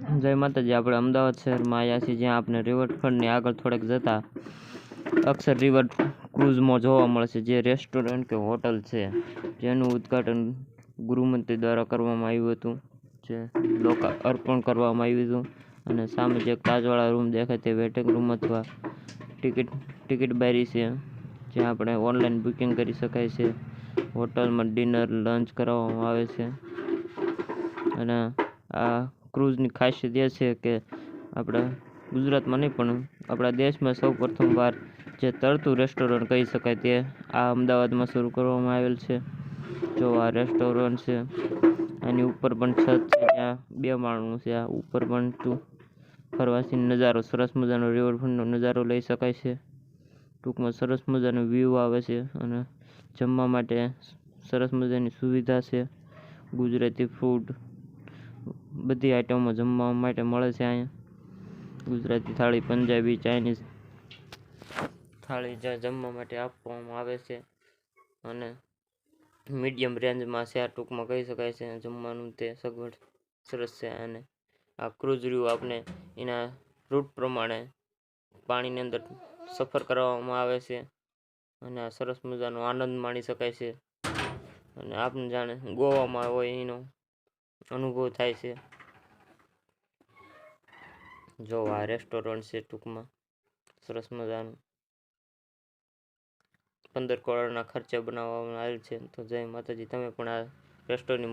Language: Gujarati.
જય માતાજી, આપણે અમદાવાદ શહેરમાં આવ્યા છીએ, જ્યાં આપણે રિવરફ્રન્ટની આગળ થોડેક જતા અક્ષર રિવર ક્રૂઝમાં જોવા મળશે, જે રેસ્ટોરન્ટ કે હોટલ છે, જેનું ઉદ્ઘાટન ગૃહમંત્રી દ્વારા કરવામાં આવ્યું હતું, જે લોકા અર્પણ કરવામાં આવ્યું હતું, અને સામે જે કાચવાળા રૂમ દેખાય તે વેટિંગ રૂમ અથવા ટિકિટ ટિકિટ બારી છે, જ્યાં આપણે ઓનલાઈન બુકિંગ કરી શકાય છે, હોટલમાં ડિનર લંચ કરાવવામાં આવે છે, અને આ ક્રૂઝની ખાસિયત એ છે કે આપણા ગુજરાતમાં નહીં, પણ આપણા દેશમાં સૌ પ્રથમવાર જે તરતું રેસ્ટોરન્ટ કહી શકાય તે આ અમદાવાદમાં શરૂ કરવામાં આવેલ છે. જો આ રેસ્ટોરન્ટ છે, એની ઉપર પણ છત છે, ત્યાં બે માળનું છે, આ ઉપર પણ તું ફરવાથી નજારો, સરસ મજાનો રિવરફ્રન્ટનો નજારો લઈ શકાય છે. ટૂંકમાં સરસ મજાનો વ્યૂ આવે છે અને જમવા માટે સરસ મજાની સુવિધા છે. ગુજરાતી ફૂડ બધી આઈટમો જમવા માટે મળે છે અહીંયા. ગુજરાતી થાળી, પંજાબી, ચાઇનીઝ. થાળી જ્યાં જમવા માટે આપવામાં આવે છે અને મીડિયમ રેન્જમાં છે, આ ટૂંકમાં કહી શકાય છે. જમવાનું તે સગવડ સરસ છે અને આ ક્રૂઝ વ્યૂ આપને એના રૂટ પ્રમાણે પાણીની અંદર સફર કરવામાં આવે છે અને આ સરસ મજાનો આનંદ માણી શકાય છે. અને આપને જાણે ગોવામાં હોય એનો અનુભવ થાય છે. જો આ રેસ્ટોરન્ટ છે ટૂંકમાં, સરસ મજાનું. પંદર કરોડના ખર્ચે બનાવવામાં આવેલ છે, તો જય માતાજી, તમે પણ આ રેસ્ટોરન્ટની